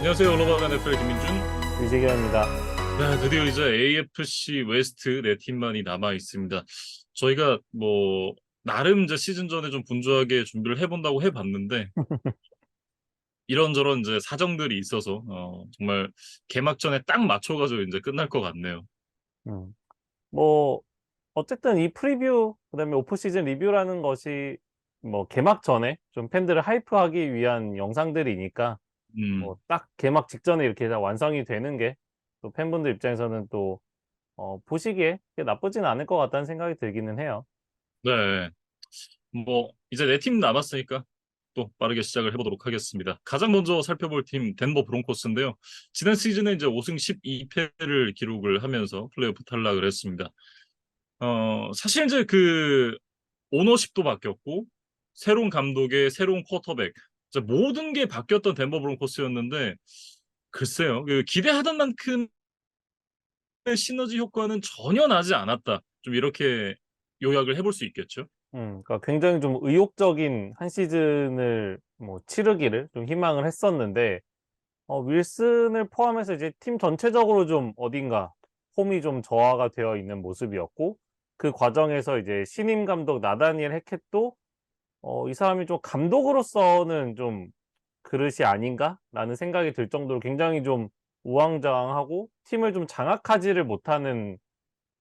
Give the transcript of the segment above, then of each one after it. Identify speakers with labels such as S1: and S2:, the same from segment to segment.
S1: 안녕하세요. 올라가는 NFL 김민준.
S2: 유재경입니다.
S1: 네, 드디어 이제 AFC 웨스트 네 팀만이 남아 있습니다. 저희가 뭐 나름 이제 시즌 전에 좀 분주하게 준비를 해본다고 해봤는데 이런저런 이제 사정들이 있어서 어, 정말 개막전에 딱 맞춰가지고 이제 끝날 것 같네요.
S2: 음. 뭐 어쨌든 이 프리뷰 그다음에 오프 시즌 리뷰라는 것이 뭐 개막 전에 좀 팬들을 하이프하기 위한 영상들이니까
S1: 음,
S2: 뭐 딱 개막 직전에 이렇게 다 완성이 되는 게 또 팬분들 입장에서는 또 어, 보시기에 나쁘진 않을 것 같다는 생각이 들기는 해요.
S1: 네. 뭐 이제 네 팀 남았으니까 또 빠르게 시작을 해보도록 하겠습니다. 가장 먼저 살펴볼 팀 덴버 브론코스인데요. 지난 시즌에 이제 5승 12패를 기록을 하면서 플레이오프 탈락을 했습니다. 어, 사실 이제 그 오너십도 바뀌었고 새로운 감독의 새로운 쿼터백 모든 게 바뀌었던 덴버 브론코스였는데 글쎄요. 그 기대하던 만큼의 시너지 효과는 전혀 나지 않았다. 좀 이렇게 요약을 해볼 수 있겠죠.
S2: 음, 그러니까 굉장히 좀 의욕적인 한 시즌을 뭐 치르기를 좀 희망을 했었는데 어, 윌슨을 포함해서 이제 팀 전체적으로 좀 어딘가 폼이 좀 저하가 되어 있는 모습이었고 그 과정에서 이제 신임 감독 나다니엘 해켓도 어, 이 사람이 좀 감독으로서는 좀 그릇이 아닌가라는 생각이 들 정도로 굉장히 좀 우왕좌왕하고 팀을 좀 장악하지를 못하는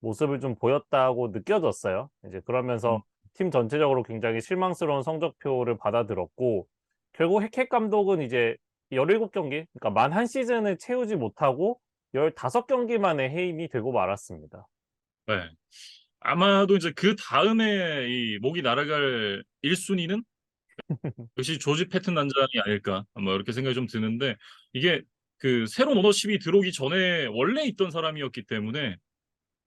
S2: 모습을 좀 보였다고 느껴졌어요. 이제 그러면서
S1: 음.
S2: 팀 전체적으로 굉장히 실망스러운 성적표를 받아들었고 결국 해켓 감독은 이제 17경기 그러니까 만 한 시즌을 채우지 못하고 15경기 만에 해임이 되고 말았습니다.
S1: 네. 아마도 이제 그 다음에 이 목이 날아갈 1순위는 역시 조지 패튼 단장이 아닐까 뭐 이렇게 생각이 좀 드는데 이게 그 새로운 오너십이 들어오기 전에 원래 있던 사람이었기 때문에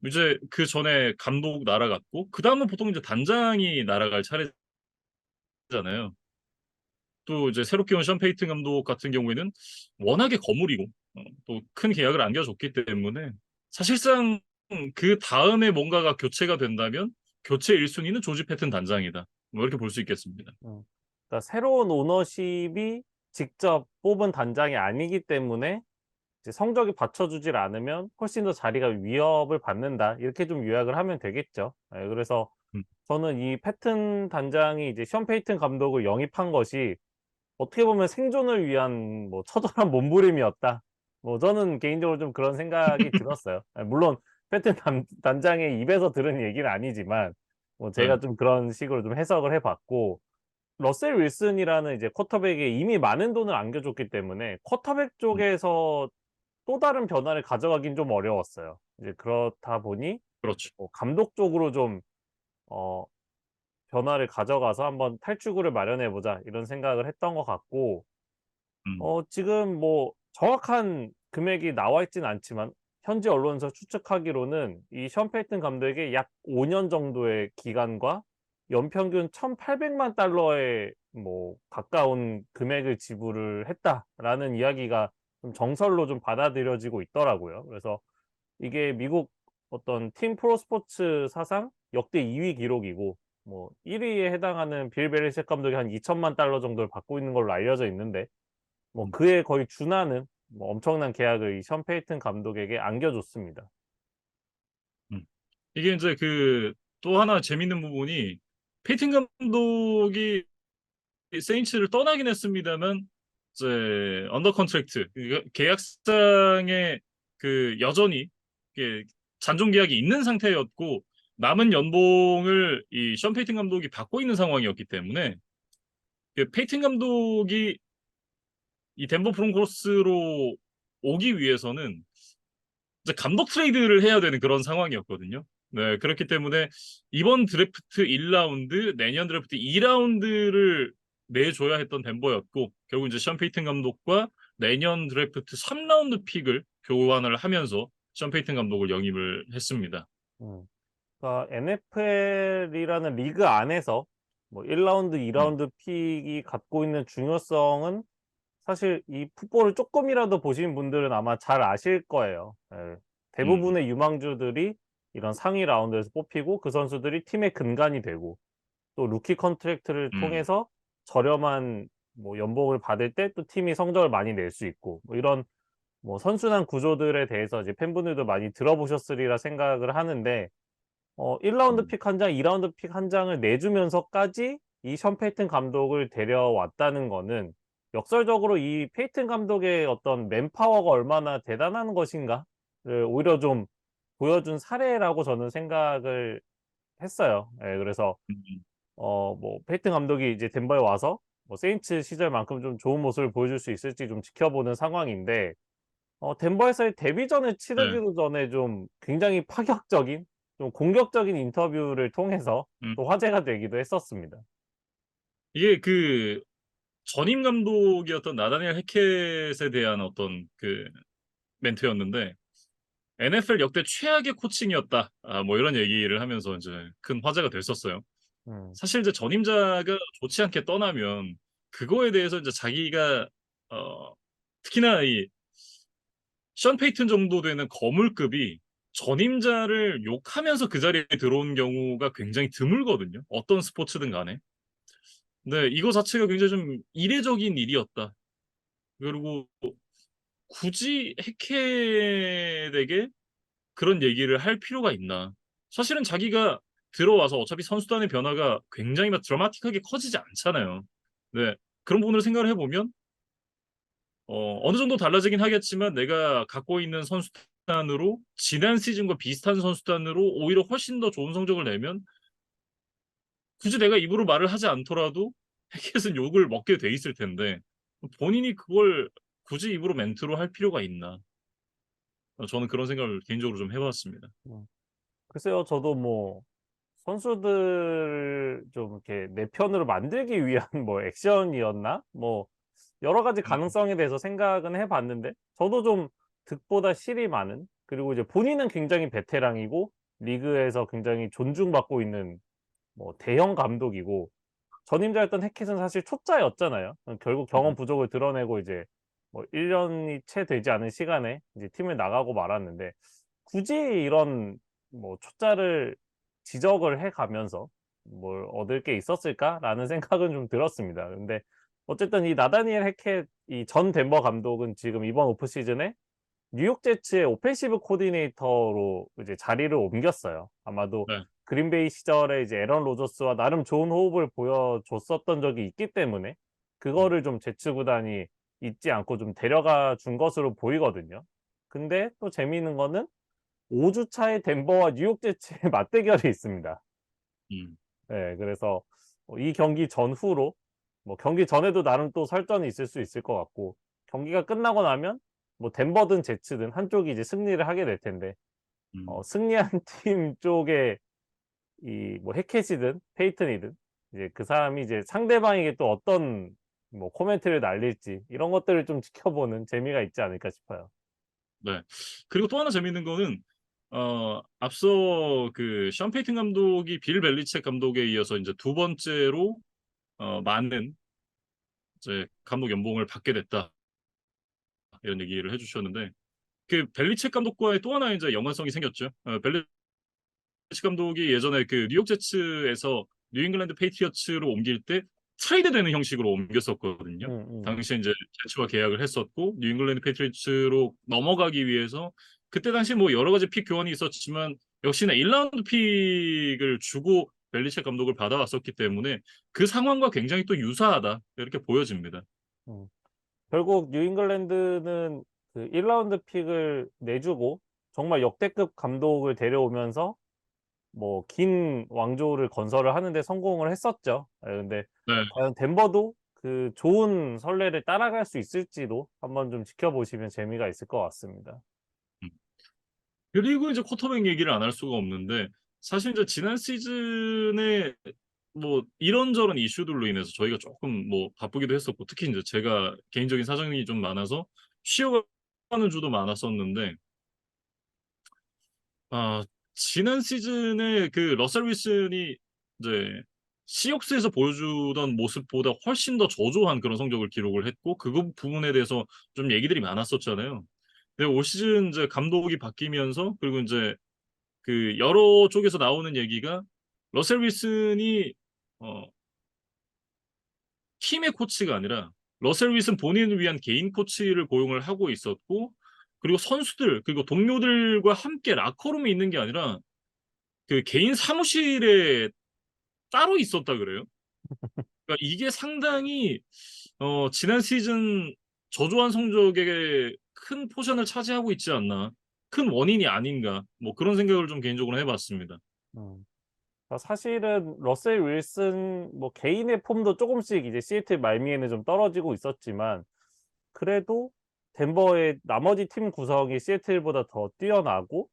S1: 이제 그 전에 감독 날아갔고 그 다음은 보통 이제 단장이 날아갈 차례잖아요. 또 이제 새롭게 온션 페이튼 감독 같은 경우에는 워낙에 거물이고 어, 또큰 계약을 안겨줬기 때문에 사실상 그 다음에 뭔가가 교체가 된다면 교체 1순위는 조지 패튼 단장이다. 뭐 이렇게 볼 수 있겠습니다.
S2: 그러니까 새로운 오너십이 직접 뽑은 단장이 아니기 때문에 성적이 받쳐주질 않으면 훨씬 더 자리가 위협을 받는다. 이렇게 좀 요약을 하면 되겠죠. 예, 그래서
S1: 음.
S2: 저는 이 패튼 단장이 이제 션 페이튼 감독을 영입한 것이 어떻게 보면 생존을 위한 뭐 처절한 몸부림이었다. 뭐 저는 개인적으로 좀 그런 생각이 들었어요. 예, 물론 패튼 단, 단장의 입에서 들은 얘기는 아니지만 뭐 제가
S1: 네.
S2: 좀 그런 식으로 좀 해석을 해봤고 러셀 윌슨이라는 이제 쿼터백에 이미 많은 돈을 안겨줬기 때문에 쿼터백 쪽에서 또 다른 변화를 가져가긴 좀 어려웠어요. 이제 그렇다 보니
S1: 그렇죠.
S2: 뭐 감독 쪽으로 좀 어, 변화를 가져가서 한번 탈출구를 마련해 보자 이런 생각을 했던 것 같고
S1: 음.
S2: 어, 지금 뭐 정확한 금액이 나와 있진 않지만 현지 언론에서 추측하기로는 이 션 페이튼 감독에게 약 5년 정도의 기간과 연평균 1,800만 달러에 뭐 가까운 금액을 지불을 했다라는 이야기가 좀 정설로 좀 받아들여지고 있더라고요. 그래서 이게 미국 어떤 팀 프로스포츠 사상 역대 2위 기록이고 뭐 1위에 해당하는 빌 벨리책 감독이 한 2천만 달러 정도를 받고 있는 걸로 알려져 있는데 뭐
S1: 음.
S2: 그에 거의 준하는 뭐 엄청난 계약을 이션 페이튼 감독에게 안겨줬습니다.
S1: 이게 이제 그 또 하나 재밌는 부분이 페이튼 감독이 세인츠를 떠나긴 했습니다만 이제 언더 컨트랙트 그러니까 계약상에 그 여전히 잔존 계약이 있는 상태였고 남은 연봉을 이션 페이튼 감독이 받고 있는 상황이었기 때문에 그 페이튼 감독이 이 덴버 브론코스로 오기 위해서는 감독 트레이드를 해야 되는 그런 상황이었거든요. 네, 그렇기 때문에 이번 드래프트 1라운드, 내년 드래프트 2라운드를 내줘야 했던 덴버였고 결국 이제 션 페이튼 감독과 내년 드래프트 3라운드 픽을 교환을 하면서 션 페이튼 감독을 영입을 했습니다.
S2: 음. 그러니까 NFL이라는 리그 안에서 뭐 1라운드, 2라운드 픽이 갖고 있는 중요성은 사실 이 풋볼을 조금이라도 보신 분들은 아마 잘 아실 거예요. 예. 대부분의 유망주들이 이런 상위 라운드에서 뽑히고 그 선수들이 팀의 근간이 되고 또 루키 컨트랙트를
S1: 음.
S2: 통해서 저렴한 뭐 연봉을 받을 때 또 팀이 성적을 많이 낼 수 있고 뭐 이런 뭐 선순환 구조들에 대해서 이제 팬분들도 많이 들어보셨으리라 생각을 하는데 어 1라운드
S1: 음.
S2: 픽한 장, 2라운드 픽 한 장을 내주면서까지 이 션 페이튼 감독을 데려왔다는 거는 역설적으로 이 페이튼 감독의 어떤 맨파워가 얼마나 대단한 것인가를 오히려 좀 보여준 사례라고 저는 생각을 했어요. 예 그래서
S1: 음.
S2: 어뭐 페이튼 감독이 이제 덴버에 와서 뭐 세인츠 시절만큼 좀 좋은 모습을 보여줄 수 있을지 좀 지켜보는 상황인데 어 덴버에서의 데뷔전을 치르기도 전에 좀 굉장히 파격적인 좀 공격적인 인터뷰를 통해서
S1: 음.
S2: 또 화제가 되기도 했었습니다.
S1: 이게 그 전임 감독이었던 나다니엘 해켓에 대한 어떤 그 멘트였는데 "NFL 역대 최악의 코칭이었다." 아 뭐 이런 얘기를 하면서 인제 큰 화제가 됐었어요.
S2: 음.
S1: 사실 이제 전임자가 좋지 않게 떠나면 그거에 대해서 이제 자기가 어 특히나 이션 페이튼 정도 되는 거물급이 전임자를 욕하면서 그 자리에 들어온 경우가 굉장히 드물거든요, 어떤 스포츠든 간에. 네 이거 자체가 굉장히 좀 이례적인 일이었다. 그리고 굳이 해켓에게 그런 얘기를 할 필요가 있나. 사실은 자기가 들어와서 어차피 선수단의 변화가 굉장히 막 드라마틱하게 커지지 않잖아요. 네. 그런 부분을 생각을 해 보면 어 어느 정도 달라지긴 하겠지만 내가 갖고 있는 선수단으로 지난 시즌과 비슷한 선수단으로 오히려 훨씬 더 좋은 성적을 내면 굳이 내가 입으로 말을 하지 않더라도 해켓은 욕을 먹게 돼 있을 텐데 본인이 그걸 굳이 입으로 멘트로 할 필요가 있나. 어 저는 그런 생각을 개인적으로 좀 해 봤습니다.
S2: 음. 글쎄요. 저도 뭐 선수들 좀 이렇게 내 편으로 만들기 위한 뭐 액션이었나? 뭐 여러 가지
S1: 음.
S2: 가능성에 대해서 생각은 해 봤는데 저도 좀 득보다 실이 많은 그리고 이제 본인은 굉장히 베테랑이고 리그에서 굉장히 존중받고 있는 뭐 대형 감독이고 전임자였던 해켓은 사실 초짜였잖아요. 어 결국 경험
S1: 음.
S2: 부족을 드러내고 이제 뭐 1 년이 채 되지 않은 시간에 이제 팀을 나가고 말았는데 굳이 이런 뭐 '초짜를 지적을 해 가면서 뭘 얻을 게 있었을까?'라는 생각은 좀 들었습니다. 근데 어쨌든 이 나다니엘 해켓 이 전 덴버 감독은 지금 이번 오프 시즌에 뉴욕 제츠의 오펜시브 코디네이터로 이제 자리를 옮겼어요. 아마도
S1: 네.
S2: 그린베이 시절에 이제 에런 로저스와 나름 좋은 호흡을 보여줬었던 적이 있기 때문에
S1: 음.
S2: 그거를 좀 제츠 구단이 잊지 않고 좀 데려가 준 것으로 보이거든요. 근데 또 재미있는 거는 5 주 차에 덴버와 뉴욕 제츠의 맞대결이 있습니다.
S1: 음.
S2: 예. 그래서 뭐이 경기 전후로 뭐 경기 전에도 나름 또 설전이 있을 수 있을 것 같고 경기가 끝나고 나면 뭐 덴버든 제츠든 한쪽이 이제 승리를 하게 될 텐데
S1: 음.
S2: 어 승리한 팀 쪽에 이 뭐 해켓이든 페이튼이든 이제 그 사람이 이제 상대방에게 또 어떤 뭐 코멘트를 날릴지 이런 것들을 좀 지켜보는 재미가 있지 않을까 싶어요.
S1: 네. 그리고 또 하나 재미있는 거는 어 앞서 그션 페이튼 감독이 빌 벨리책 감독에 이어서 인제 두 번째로 어 많은 이제 "감독 연봉을 받게 됐다." 이런 얘기를 해 주셨는데 그 벨리책 감독과의 또 하나의 인제 연관성이 생겼죠. 어 벨리 책 감독이 예전에 그 뉴욕 제츠에서 뉴 잉글랜드 페이트리어츠로 옮길 때 트레이드 되는 형식으로 옮겼었거든요.
S2: 음 음.
S1: 당시에 인제 제츠와 계약을 했었고 뉴 잉글랜드 페이트리어츠로 넘어가기 위해서 그때 당시 뭐 여러 가지 픽 교환이 있었지만 역시나 1 라운드 픽을 주고 벨리책 감독을 받아왔었기 때문에 그 상황과 굉장히 또 유사하다 이렇게 보여집니다.
S2: 음. 결국 뉴 잉글랜드는 그 1 라운드 픽을 내주고 정말 역대급 감독을 데려오면서 뭐 긴 왕조를 건설을 하는 데 성공을 했었죠. 예 근데
S1: 네.
S2: 과연 덴버도 그 좋은 선례를 따라갈 수 있을지도 한번 좀 지켜보시면 재미가 있을 것 같습니다.
S1: 음. 그리고 이제 쿼터백 얘기를 안 할 수가 없는데 사실 인제 지난 시즌에 뭐 이런저런 이슈들로 인해서 저희가 쪼끔 뭐 바쁘기도 했었고 특히 인제 제가 개인적인 사정이 좀 많아서 쉬어가는 주도 많았었는데 아 지난 시즌에 그 러셀 윌슨이 이제 시옥스에서 보여주던 모습보다 훨씬 더 저조한 그런 성적을 기록을 했고 그거 부분에 대해서 좀 얘기들이 많았었잖아요. 근데 올 시즌 이제 감독이 바뀌면서 그리고 인제 그 여러 쪽에서 나오는 얘기가 러셀 윌슨이 어 팀의 코치가 아니라 러셀 윌슨 본인을 위한 개인 코치를 고용을 하고 있었고 그리고 선수들 그리고 동료들과 함께 라커룸에 있는 게 아니라 그 개인 사무실에 따로 있었다 그래요. 그러니까 이게 상당히 어, 지난 시즌 저조한 성적에 큰 포션을 차지하고 있지 않나. 큰 원인이 아닌가. 뭐 그런 생각을 좀 개인적으로 해봤습니다.
S2: 음. 그러니까 사실은 러셀 윌슨 뭐 개인의 폼도 조금씩 이제 시애틀 말미에는 좀 떨어지고 있었지만 그래도 덴버의 나머지 팀 구성이 시애틀보다 더 뛰어나고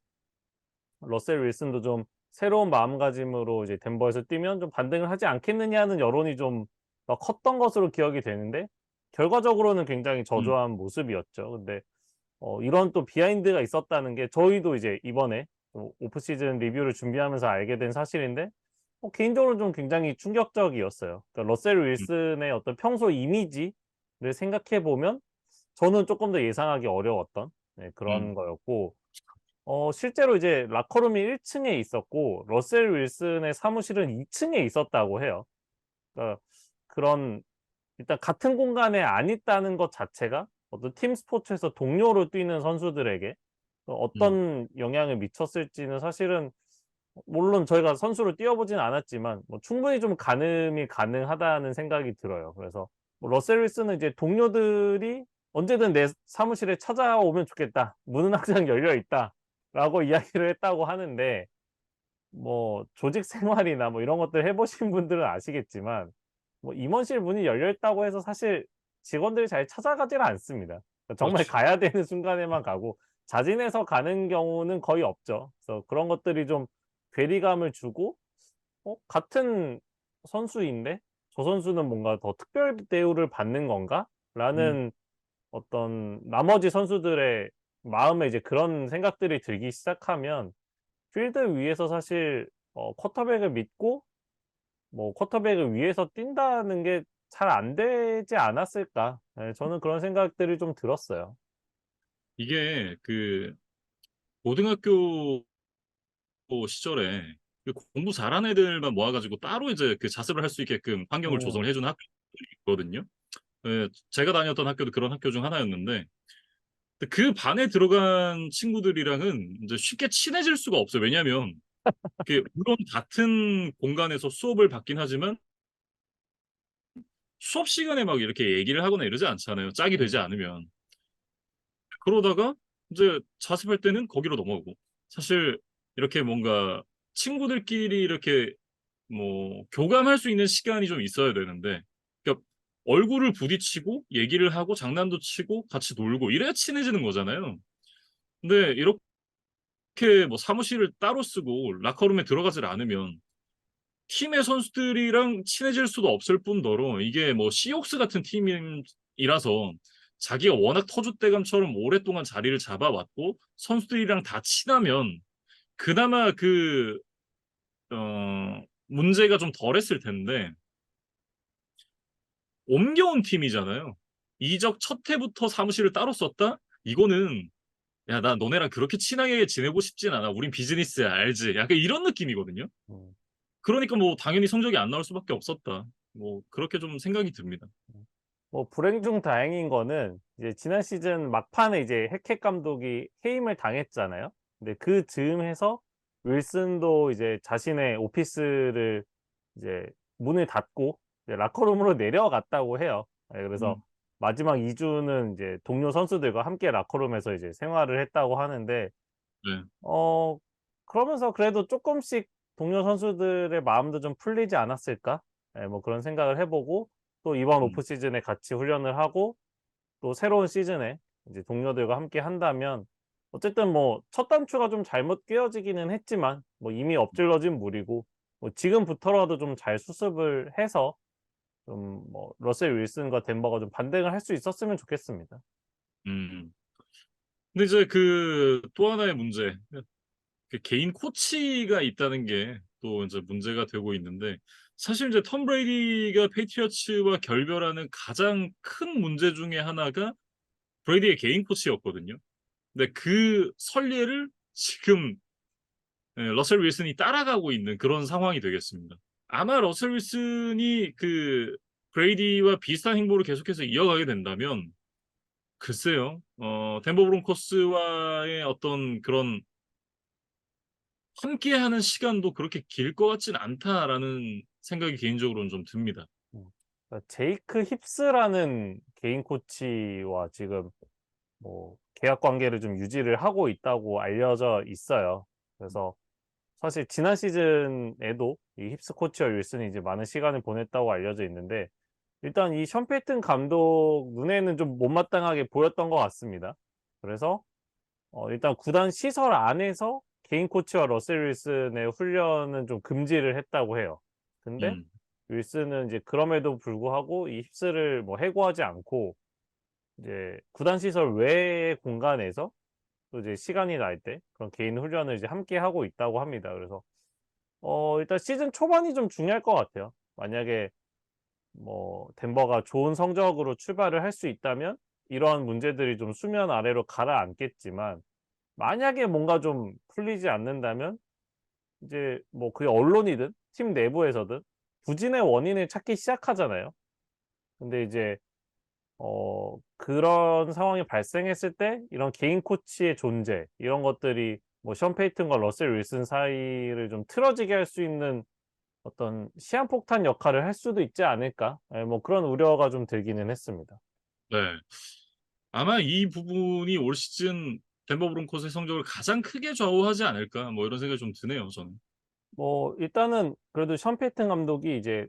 S2: 러셀 윌슨도 좀 새로운 마음가짐으로 이제 덴버에서 뛰면 좀 반등을 하지 않겠느냐는 여론이 좀더 컸던 것으로 기억이 되는데 결과적으로는 굉장히 저조한 모습이었죠. 근데 어, 이런 또 비하인드가 있었다는 게 저희도 이제 이번에 또 오프 시즌 리뷰를 준비하면서 알게 된 사실인데 어, 개인적으로 좀 굉장히 충격적이었어요. 그러니까 러셀 윌슨의 어떤 평소 이미지를 생각해 보면 저는 조금 더 예상하기 어려웠던 네, 그런
S1: 음.
S2: 거였고 어, 실제로 이제 라커룸이 1층에 있었고 러셀 윌슨의 사무실은 2층에 있었다고 해요. 그러니까 그런 일단 같은 공간에 안 있다는 것 자체가 어떤 팀 스포츠에서 동료로 뛰는 선수들에게 어떤 영향을 미쳤을지는 사실은 물론 저희가 선수로 뛰어보진 않았지만 뭐 충분히 좀 가늠이 가능하다는 생각이 들어요. 그래서 뭐 러셀 윌슨은 이제 동료들이 언제든 내 사무실에 찾아오면 좋겠다. 문은 항상 열려 있다 라고 이야기를 했다고 하는데 뭐 조직 생활이나 뭐 이런 것들 해보신 분들은 아시겠지만 뭐 임원실 문이 열려 있다고 해서 사실 직원들이 잘 찾아가지는 않습니다. 그러니까 정말
S1: 그렇죠.
S2: 가야 되는 순간에만 가고 자진해서 가는 경우는 거의 없죠. 그래서 그런 것들이 좀 괴리감을 주고 어, 같은 선수인데 저 선수는 뭔가 더 특별 대우를 받는 건가? 라는 어떤 나머지 선수들의 마음에 이제 그런 생각들이 들기 시작하면 필드 위에서 사실 어, 쿼터백을 믿고 뭐 쿼터백을 위해서 뛴다는 게 잘 안 되지 않았을까? 예, 저는 그런 생각들이 좀 들었어요.
S1: 이게 그 고등학교 시절에 그 공부 잘하는 애들만 모아가지고 따로 이제 그 자습을 할 수 있게끔 환경을
S2: 음.
S1: 조성을 해주는 학교들이 있거든요. 예, 제가 다녔던 학교도 그런 학교 중 하나였는데 그 반에 들어간 친구들이랑은 이제 쉽게 친해질 수가 없어요. 왜냐하면 그 물론 같은 공간에서 수업을 받긴 하지만 수업 시간에 막 이렇게 얘기를 하거나 이러지 않잖아요. 짝이 되지
S2: 음.
S1: 않으면. 그러다가 이제 자습할 때는 거기로 넘어가고 사실 이렇게 뭔가 친구들끼리 이렇게 뭐 교감할 수 있는 시간이 좀 있어야 되는데 얼굴을 부딪히고 얘기를 하고 장난도 치고 같이 놀고 이래야 친해지는 거잖아요. 근데 이렇게 뭐 사무실을 따로 쓰고 라커룸에 들어가질 않으면 팀의 선수들이랑 친해질 수도 없을 뿐더러 이게 뭐 시옥스 같은 팀이라서 자기가 워낙 터줏대감처럼 오랫동안 자리를 잡아왔고 선수들이랑 다 친하면 그나마 그 어, 문제가 좀 덜했을 텐데 옮겨온 팀이잖아요. 이적 첫 해부터 사무실을 따로 썼다? 이거는 야, 나 너네랑 그렇게 친하게 지내고 싶진 않아. 우린 비즈니스야, 알지? 약간 이런 느낌이거든요.
S2: 음.
S1: 그러니까 뭐 당연히 성적이 안 나올 수밖에 없었다. 뭐 그렇게 좀 생각이 듭니다.
S2: 뭐 불행 중 다행인 거는 이제 지난 시즌 막판에 이제 해켓 감독이 해임을 당했잖아요. 근데 그 즈음해서 윌슨도 이제 자신의 오피스를 이제 문을 닫고 라커룸으로 내려갔다고 해요. 예, 그래서
S1: 음.
S2: 마지막 2주는 이제 동료 선수들과 함께 라커룸에서 이제 생활을 했다고 하는데
S1: 네.
S2: 어 그러면서 그래도 조금씩 동료 선수들의 마음도 좀 풀리지 않았을까? 예, 뭐 그런 생각을 해보고 또 이번
S1: 음.
S2: 오프 시즌에 같이 훈련을 하고 또 새로운 시즌에 이제 동료들과 함께 한다면 어쨌든 뭐 첫 단추가 좀 잘못 끼워지기는 했지만 뭐 이미 엎질러진 물이고 뭐 지금부터라도 좀 잘 수습을 해서 좀 뭐 러셀 윌슨과 덴버가 좀 반등을 할 수 있었으면 좋겠습니다.
S1: 음. 근데 이제 그 또 하나의 문제. 그 개인 코치가 있다는 게 또 이제 문제가 되고 있는데 사실 이제 톰 브레이디가 페이트리어츠와 결별하는 가장 큰 문제 중에 하나가 브레이디의 개인 코치였거든요. 근데 그 선례를 지금 예, 러셀 윌슨이 따라가고 있는 그런 상황이 되겠습니다. 아마 러셀 윌슨이 그 브레이디와 비슷한 행보를 계속해서 이어가게 된다면 글쎄요. 어 덴버 브론코스와의 어떤 그런 함께하는 시간도 그렇게 길 것 같진 않다라는 생각이 개인적으로는 좀 듭니다.
S2: 그러니까 제이크 힙스라는 개인 코치와 지금 뭐 계약 관계를 좀 유지를 하고 있다고 알려져 있어요. 그래서 사실 지난 시즌에도 이 힙스 코치와 윌슨이 이제 많은 시간을 보냈다고 알려져 있는데 일단 이션 페이튼 감독 눈에는 좀 못마땅하게 보였던 것 같습니다. 그래서 어 일단 구단 시설 안에서 개인 코치와 러셀 윌슨의 훈련은 좀 금지를 했다고 해요. 근데
S1: 음.
S2: 윌슨은 이제 그럼에도 불구하고 이 힙스를 뭐 해고하지 않고 이제 구단 시설 외의 공간에서 또 이제 시간이 날 때 그런 개인 훈련을 이제 함께 하고 있다고 합니다. 그래서 어 일단 시즌 초반이 좀 중요할 것 같아요. 만약에 뭐 덴버가 좋은 성적으로 출발을 할 수 있다면 이러한 문제들이 좀 수면 아래로 가라앉겠지만 만약에 뭔가 좀 풀리지 않는다면 이제 뭐 그게 언론이든 팀 내부에서든 부진의 원인을 찾기 시작하잖아요. 근데 이제 어 그런 상황이 발생했을 때 이런 개인 코치의 존재 이런 것들이 뭐 션 페이튼과 러셀 윌슨 사이를 좀 틀어지게 할 수 있는 어떤 시한폭탄 역할을 할 수도 있지 않을까? 예뭐 그런 우려가 좀 들기는 했습니다.
S1: 네. 아마 이 부분이 올 시즌 덴버 브론코스의 성적을 가장 크게 좌우하지 않을까 뭐 이런 생각이 좀 드네요, 저는.
S2: 뭐 일단은 그래도 션 페이튼 감독이 이제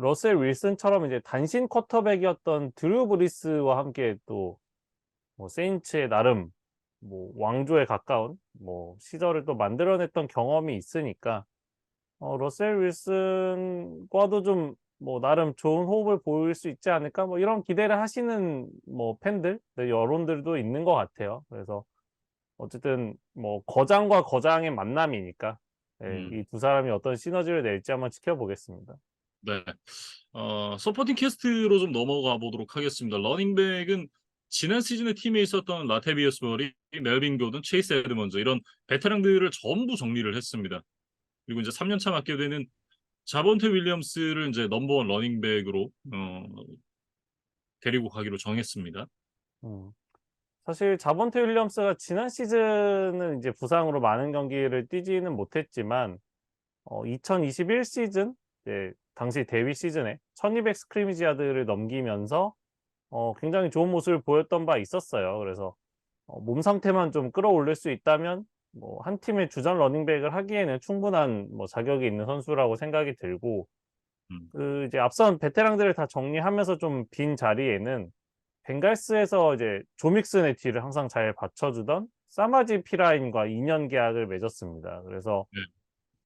S2: 러셀 윌슨처럼 이제 단신 쿼터백이었던 드루 브리스와 함께 또 뭐 세인츠의 나름 뭐 왕조에 가까운 뭐 시절을 또 만들어냈던 경험이 있으니까 어 러셀 윌슨과도 좀 뭐 나름 좋은 호흡을 보일 수 있지 않을까 뭐 이런 기대를 하시는 뭐 팬들 네 여론들도 있는 것 같아요. 그래서 어쨌든 뭐 거장과 거장의 만남이니까 예
S1: 음.
S2: 이두 사람이 어떤 시너지를 낼지 한번 지켜보겠습니다.
S1: 네. 어 서포팅 캐스트로 좀 넘어가 보도록 하겠습니다. 러닝백은 지난 시즌에 팀에 있었던 라테비어스 머리, 멜빈 고든, 체이스 에드먼즈 이런 베테랑들을 전부 정리를 했습니다. 그리고 이제 3년차 맡게 되는 자본테 윌리엄스를 인제 넘버 원 러닝백으로 어 데리고 가기로 정했습니다.
S2: 음. 사실 자본테 윌리엄스가 지난 시즌은 이제 부상으로 많은 경기를 뛰지는 못했지만 어 2021 시즌 이제 당시 데뷔 시즌에 1200 스크리미지 야드를 넘기면서 어 굉장히 좋은 모습을 보였던 바 있었어요. 그래서 어 몸 상태만 좀 끌어올릴 수 있다면 뭐 한 팀의 주전 러닝백을 하기에는 충분한 뭐 자격이 있는 선수라고 생각이 들고
S1: 음.
S2: 그 이제 앞선 베테랑들을 다 정리하면서 좀 빈 자리에는 벵갈스에서 이제 조 믹슨의 뒤를 항상 잘 받쳐주던 사마지 피라인과 2년 계약을 맺었습니다. 그래서
S1: 네.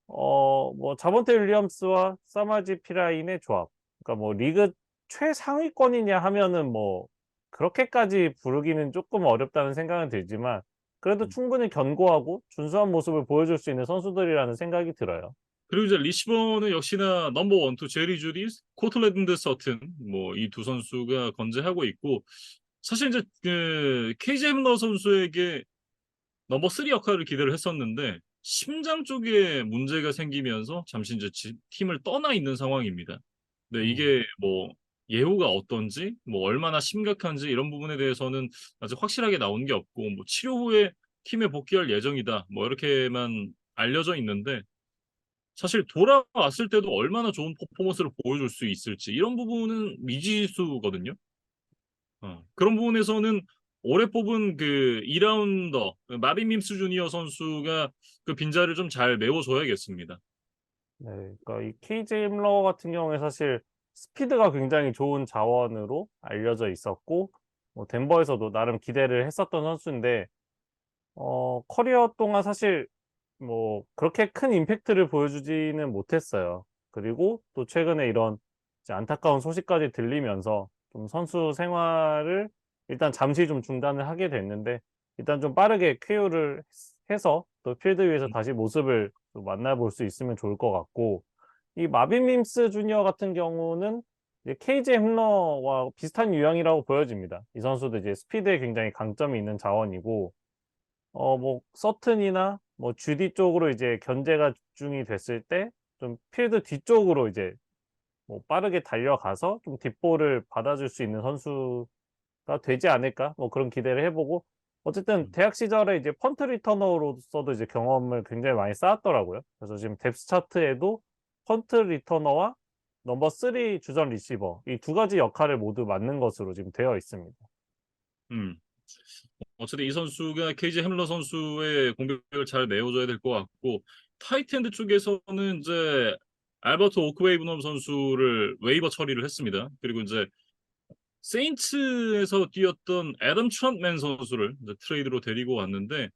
S2: 어 뭐 자본테 윌리엄스와 사마지 피라인의 조합 그러니까 뭐 리그 최상위권이냐 하면은 뭐 그렇게까지 부르기는 쪼끔 어렵다는 생각은 들지만 그래도
S1: 음.
S2: 충분히 견고하고 준수한 모습을 보여줄 수 있는 선수들이라는 생각이 들어요.
S1: 그리고 이제 리시버는 역시나 넘버 1, 2 제리 주디, 코틀랜드 서튼 뭐 이 두 선수가 건재하고 있고 사실 인제 그 KJ 햄러 선수에게 넘버 3 역할을 기대를 했었는데 심장 쪽에 문제가 생기면서 잠시 지 팀을 떠나 있는 상황입니다. 네
S2: 음.
S1: 이게 뭐 예후가 어떤지 뭐 얼마나 심각한지 이런 부분에 대해서는 아직 확실하게 나온 게 없고 뭐 "치료 후에 팀에 복귀할 예정이다." 뭐 이렇게만 알려져 있는데 사실 돌아왔을 때도 얼마나 좋은 퍼포먼스를 보여줄 수 있을지 이런 부분은 미지수거든요. 어 그런 부분에서는 올해 뽑은 그 2 라운더 그 마빈 밈스 주니어 선수가 그 빈자리를 좀 잘 메워 줘야겠습니다.
S2: 네. 그러니까 이 KJ 햄러 같은 경우에 사실 스피드가 굉장히 좋은 자원으로 알려져 있었고 뭐 덴버에서도 나름 기대를 했었던 선수인데 어 커리어 동안 사실 뭐 그렇게 큰 임팩트를 보여주지는 못했어요. 그리고 또 최근에 이런 안타까운 소식까지 들리면서 좀 선수 생활을 일단 잠시 좀 중단을 하게 됐는데 일단 좀 빠르게 쾌유를 해서 또 필드 위에서
S1: 음.
S2: 다시 모습을 또 만나볼 수 있으면 좋을 것 같고 이 마빈 밈스 주니어 같은 경우는 이제 KJ 햄러와 비슷한 유형이라고 보여집니다. 이 선수도 이제 스피드에 굉장히 강점이 있는 자원이고 어 뭐 서튼이나 뭐 주디 쪽으로 이제 견제가 집중이 됐을 때 좀 필드 뒤쪽으로 이제 뭐 빠르게 달려가서 좀 뒷볼을 받아줄 수 있는 선수가 되지 않을까 뭐 그런 기대를 해보고 어쨌든
S1: 음.
S2: 대학 시절에 이제 펀트 리터너로서도 이제 경험을 굉장히 많이 쌓았더라고요. 그래서 지금 뎁스 차트에도 펀트 리터너와 넘버 3 주전 리시버 이 두 가지 역할을 모두 맡는 것으로 지금 되어 있습니다.
S1: 음. 어쨌든 이 선수가 KJ 해밀러 선수의 공격을 잘 메워줘야 될 것 같고 타이트엔드 쪽에서는 이제 알버트 오크웨이브넘 선수를 웨이버 처리를 했습니다. 그리고 이제 세인츠에서 뛰었던 애덤 트런트맨 선수를 트레이드로 데리고 왔는데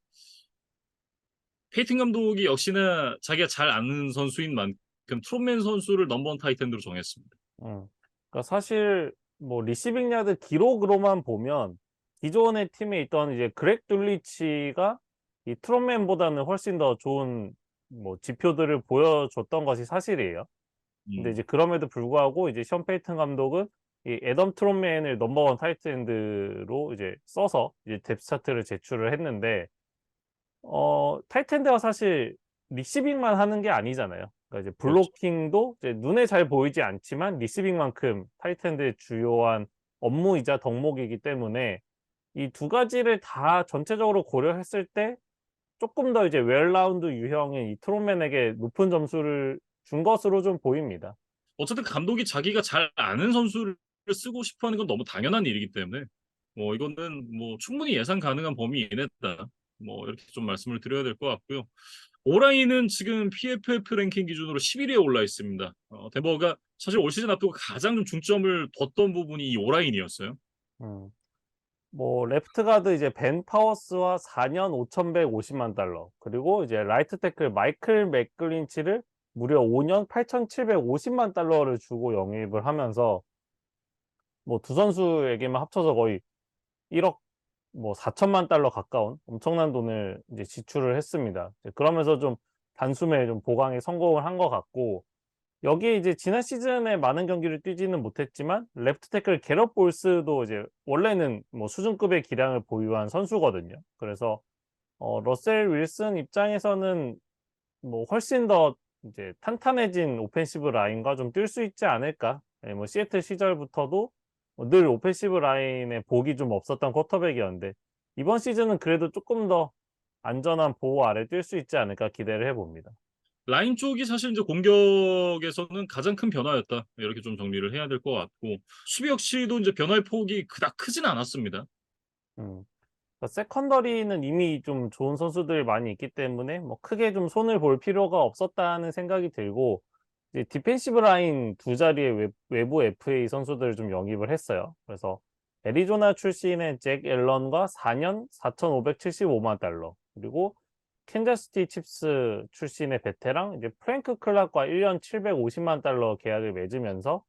S1: 페이튼 감독이 역시나 자기가 잘 아는 선수인 만큼 트롯맨 선수를 넘버원 타이트엔드로 정했습니다.
S2: 음. 그러니까 사실 뭐 리시빙 야드 기록으로만 보면 기존의 팀에 있던 이제 그렉 둘리치가 이 트롯맨보다는 훨씬 더 좋은 뭐 지표들을 보여줬던 것이 사실이에요. 근데
S1: 음.
S2: 이제 그럼에도 불구하고 이제 션 페이튼 감독은 이 애덤 트롯맨을 넘버원 타이트엔드로 이제 써서 이제 뎁스 차트를 제출을 했는데 어 타이트엔드가 사실 리시빙만 하는 게 아니잖아요. 그러니까 이제
S1: 그렇죠.
S2: 블로킹도 이제 눈에 잘 보이지 않지만 리시빙만큼 타이트엔드의 주요한 업무이자 덕목이기 때문에 이 두 가지를 다 전체적으로 고려했을 때 조금 더 이제 웰라운드 유형의 이 트롯맨에게 높은 점수를 준 것으로 좀 보입니다.
S1: 어쨌든 감독이 자기가 잘 아는 선수를 쓰고 싶어 하는 건 너무 당연한 일이기 때문에 뭐 이거는 뭐 충분히 예상 가능한 범위 이내다. 뭐 이렇게 좀 말씀을 드려야 될 것 같고요. 오라이는 지금 PFF 랭킹 기준으로 11위에 올라 있습니다. 어, 덴버가 사실 올 시즌 앞두고 가장 좀 중점을 뒀던 부분이 이 오라인이었어요.
S2: 음. 뭐 레프트 가드 이제 벤 파워스와 4년 5,150만 달러 그리고 이제 라이트 태클 마이클 맥글린치를 무려 5년 8,750만 달러를 주고 영입을 하면서 뭐 두 선수에게만 합쳐서 거의 1억 뭐 4천만 달러 가까운 엄청난 돈을 이제 지출을 했습니다. 그러면서 좀 단숨에 좀 보강에 성공을 한 것 같고 여기에 이제 지난 시즌에 많은 경기를 뛰지는 못했지만 레프트 태클 게럿 볼스도 이제 원래는 뭐 수준급의 기량을 보유한 선수거든요. 그래서 어 러셀 윌슨 입장에서는 뭐 훨씬 더 이제 탄탄해진 오펜시브 라인과 좀 뛸 수 있지 않을까. 예, 뭐 시애틀 시절부터도 뭐 늘 오펜시브 라인에 복이 좀 없었던 쿼터백이었는데 이번 시즌은 그래도 조금 더 안전한 보호 아래 뛸 수 있지 않을까 기대를 해봅니다.
S1: 라인 쪽이 사실 이제 공격에서는 가장 큰 변화였다. 이렇게 좀 정리를 해야 될 것 같고 수비 역시도 이제 변화의 폭이 그닥 크진 않았습니다.
S2: 음. 그러니까 세컨더리는 이미 좀 좋은 선수들이 많이 있기 때문에 뭐 크게 좀 손을 볼 필요가 없었다는 생각이 들고 이제 디펜시브 라인 두 자리의 외, 외부 FA 선수들을 좀 영입을 했어요. 그래서 애리조나 출신의 잭 앨런과 4년 4,575만 달러 그리고 캔자스티 칩스 출신의 베테랑 이제 프랭크 클락과 1년 750만 달러 계약을 맺으면서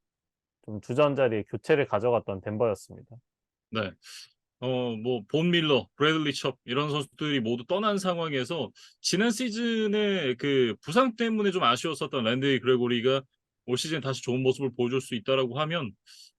S2: 좀 주전 자리에 교체를 가져갔던 덴버였습니다.
S1: 네. 어, 뭐, 본 밀러, 브래들리 첩, 이런 선수들이 모두 떠난 상황에서 지난 시즌에 그 부상 때문에 좀 아쉬웠었던 랜디 그레고리가 올 시즌 다시 좋은 모습을 보여줄 수 있다라고 하면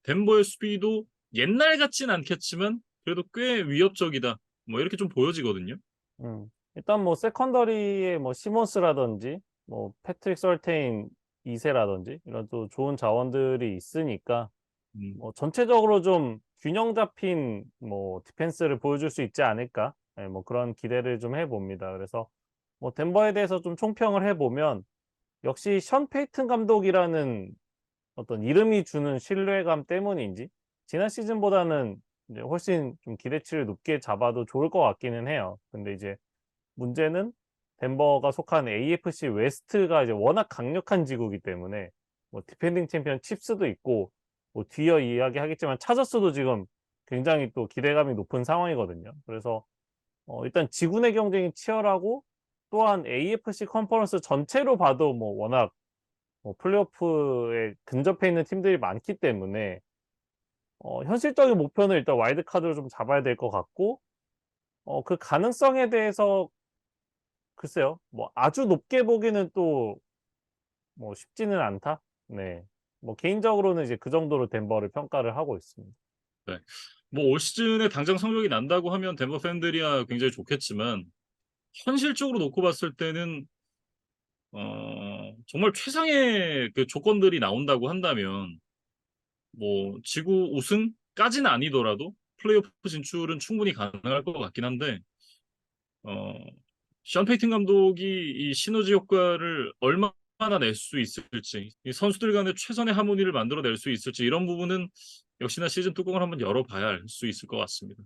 S1: 덴버의 수비도 옛날 같진 않겠지만 그래도 꽤 위협적이다. 뭐 이렇게 좀 보여지거든요.
S2: 음. 일단 뭐 세컨더리에 뭐 시몬스라든지 뭐 패트릭 설테인 2세라든지 이런 또 좋은 자원들이 있으니까
S1: 음,
S2: 뭐 전체적으로 좀 균형 잡힌 뭐 디펜스를 보여줄 수 있지 않을까? 예, 뭐 그런 기대를 좀 해봅니다. 그래서 뭐 덴버에 대해서 좀 총평을 해보면 역시 션 페이튼 감독이라는 어떤 이름이 주는 신뢰감 때문인지 지난 시즌보다는 이제 훨씬 좀 기대치를 높게 잡아도 좋을 것 같기는 해요. 근데 이제 문제는 덴버가 속한 AFC 웨스트가 이제 워낙 강력한 지구이기 때문에 뭐 디펜딩 챔피언 칩스도 있고 뭐 뒤어 이야기하겠지만 차저스도 지금 굉장히 또 기대감이 높은 상황이거든요. 그래서 어 일단 지구 내 경쟁이 치열하고 또한 AFC 컨퍼런스 전체로 봐도 뭐 워낙 뭐 플레이오프에 근접해 있는 팀들이 많기 때문에 어 현실적인 목표는 일단 와일드 카드를 좀 잡아야 될 것 같고 어 그 가능성에 대해서 글쎄요. 뭐 아주 높게 보기는 또 뭐 쉽지는 않다. 네. 뭐 개인적으로는 이제 그 정도로 덴버를 평가를 하고 있습니다.
S1: 뭐올 시즌에 당장 성적이 난다고 하면 덴버 팬들이야 굉장히 좋겠지만 현실적으로 놓고 봤을 때는 어, 정말 최상의 그 조건들이 나온다고 한다면 뭐 지구 우승까지는 아니더라도 플레이오프 진출은 충분히 가능할 것 같긴 한데 어, 션 페이튼 감독이 이 시너지 효과를 얼마나 낼 수 있을지 이 선수들 간의 최선의 하모니를 만들어낼 수 있을지 이런 부분은 역시나 시즌 뚜껑을 한번 열어봐야 알수 있을 것 같습니다.